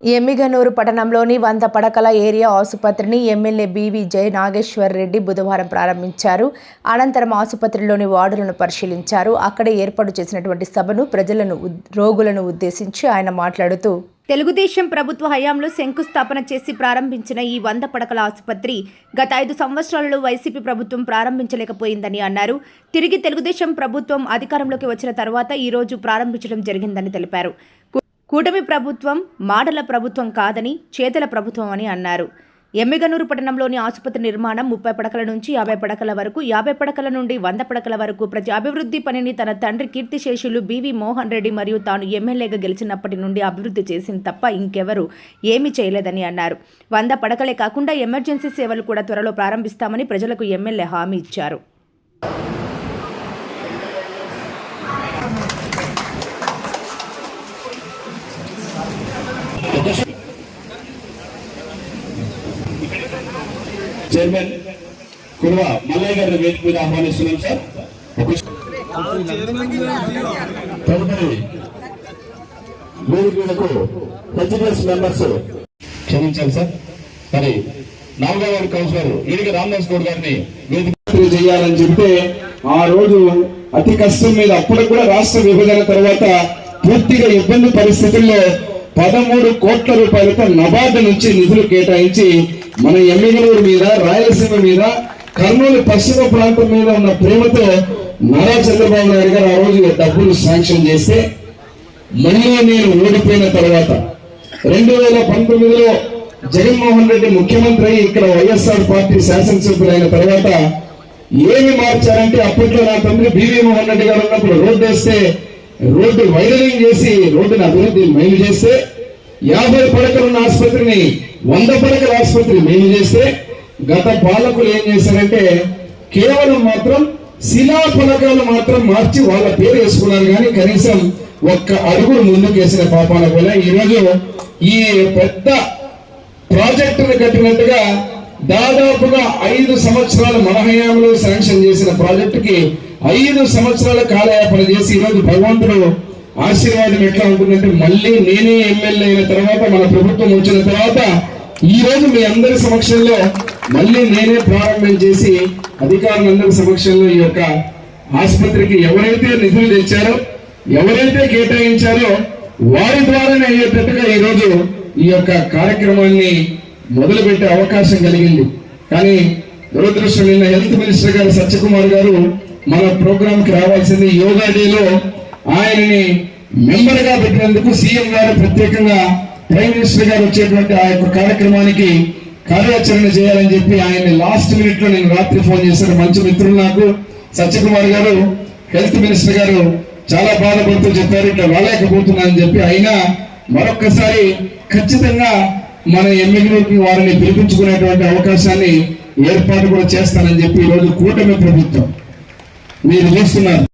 ఎమ్మిగనూరు పట్టణంలోని వంద పడకల ఏరియా ఆసుపత్రిని ఎమ్మెల్యే బీవీ జయ నాగేశ్వర్ రెడ్డి బుధవారం ప్రారంభించారు. అనంతరం ఆసుపత్రిలోని వార్డులను పరిశీలించారు. అక్కడే ఏర్పాటు చేసినటువంటి సభను ప్రజలను రోగులను ఉద్దేశించి ఆయన మాట్లాడుతూ తెలుగుదేశం ప్రభుత్వ హయాంలో శంకుస్థాపన చేసి ప్రారంభించిన ఈ వంద పడకల ఆసుపత్రి గత ఐదు సంవత్సరాలలో వైసీపీ ప్రభుత్వం ప్రారంభించలేకపోయిందని అన్నారు. తిరిగి తెలుగుదేశం ప్రభుత్వం అధికారంలోకి వచ్చిన తర్వాత ఈ రోజు ప్రారంభించడం జరిగిందని తెలిపారు. కూటమి ప్రభుత్వం మాటల ప్రభుత్వం కాదని చేతల ప్రభుత్వం అని అన్నారు. ఎమ్మిగనూరు పట్టణంలోని ఆసుపత్రి నిర్మాణం ముప్పై పడకల నుంచి యాభై పడకల వరకు యాభై పడకల నుండి వంద పడకల వరకు ప్రతి అభివృద్ధి పనిని తన తండ్రి కీర్తిశేషులు బీవీ మోహన్ రెడ్డి మరియు తాను ఎమ్మెల్యేగా గెలిచినప్పటి నుండి అభివృద్ధి చేసింది తప్ప ఇంకెవరు ఏమీ చేయలేదని అన్నారు. వంద పడకలే కాకుండా ఎమర్జెన్సీ సేవలు కూడా త్వరలో ప్రారంభిస్తామని ప్రజలకు ఎమ్మెల్యే హామీ ఇచ్చారు. చైర్మన్ కుర్వ మల్లయ్య గారిని వేదిక మీద ఆహ్వానిస్తున్నాం సార్. తదుపరి వేదిక మీదకు హెచ్డిఎస్ మెంబర్స్ క్షమించాలి సార్. మరి నాలుగో వార్డు కౌన్సిలర్ ఈడిగ రామదాస్ గౌడ్ గారిని వేదిక చేయాలని చెప్తే ఆ రోజు అతి కష్టం మీద అప్పుడు కూడా రాష్ట్ర విభజన తర్వాత పూర్తిగా ఇబ్బంది పరిస్థితుల్లో పదమూడు కోట్ల రూపాయలతో నబార్డు నుంచి నిధులు కేటాయించి మన ఎమ్మిగనూరు మీద రాయలసీమ మీద కర్నూలు పశ్చిమ ప్రాంతం మీద ఉన్న ప్రేమతో నారా చంద్రబాబు నాయుడు గారు ఆ రోజు డబ్బులు శాంక్షన్ చేస్తే మళ్ళీ నేను ఓడిపోయిన తర్వాత రెండు వేల పంతొమ్మిదిలో జగన్మోహన్ రెడ్డి ముఖ్యమంత్రి అయి ఇక్కడ వైఎస్ఆర్ పార్టీ శాసనసభ్యులైన తర్వాత ఏమి మార్చారంటే అప్పట్లో నా తమ్ముడు బివి మోహన్ రెడ్డి గారు ఉన్నప్పుడు రోడ్డు వేస్తే రోడ్డు వైడనింగ్ చేసి రోడ్డుని అభివృద్ధి మేలు చేస్తే యాభై పడకలున్న ఆసుపత్రిని వంద పడకల ఆసుపత్రి మేలు చేస్తే గత పాలకులు ఏం చేశారంటే కేవలం మాత్రం శిలా ఫలకాలు మాత్రం మార్చి వాళ్ళ పేరు వేసుకున్నారు కానీ కనీసం ఒక్క అడుగులు ముందుకు వేసిన పాపాల వల్ల ఈరోజు ఈ పెద్ద ప్రాజెక్టును కట్టినట్టుగా దాదాపుగా ఐదు సంవత్సరాలు మన హయాంలో శాంక్షన్ చేసిన ప్రాజెక్టుకి ఐదు సంవత్సరాల కాలయాపన చేసి ఈరోజు భగవంతుడు ఆశీర్వాదం ఎట్లా ఉంటుందంటే మళ్ళీ నేనే ఎమ్మెల్యే అయిన తర్వాత మన ప్రభుత్వం వచ్చిన తర్వాత ఈ రోజు మీ అందరి సమక్షంలో మళ్ళీ నేనే ప్రారంభం చేసి అధికారులందరి సమక్షంలో ఈ యొక్క ఆసుపత్రికి ఎవరైతే నిధులు తెచ్చారో ఎవరైతే కేటాయించారో వారి ద్వారానే అయ్యేటట్టుగా ఈ రోజు ఈ యొక్క కార్యక్రమాన్ని మొదలుపెట్టే అవకాశం కలిగింది. కానీ దురదృష్టం నిన్న హెల్త్ మినిస్టర్ గారు సత్యకుమార్ గారు మన ప్రోగ్రామ్కి రావాల్సింది యోగా డేలో ఆయనని మెంబర్గా పెట్టినందుకు సీఎం గారు ప్రత్యేకంగా ప్రైమ్ మినిస్టర్ గారు వచ్చేటువంటి ఆ యొక్క కార్యక్రమానికి కార్యాచరణ చేయాలని చెప్పి ఆయన్ని లాస్ట్ మినిట్లో నేను రాత్రి ఫోన్ చేశాను. మంచి మిత్రులు నాకు. సత్యకుమార్ గారు హెల్త్ మినిస్టర్ గారు చాలా బాధపడుతూ చెప్పారు ఇట్లా రాలేకపోతున్నానని చెప్పి. అయినా మరొక్కసారి ఖచ్చితంగా మన ఎమ్మెల్యేకి వారిని పిలిపించుకునేటువంటి అవకాశాన్ని ఏర్పాటు కూడా చేస్తానని చెప్పి ఈరోజు కూటమి ప్రభుత్వం మీరు చూస్తున్నారు.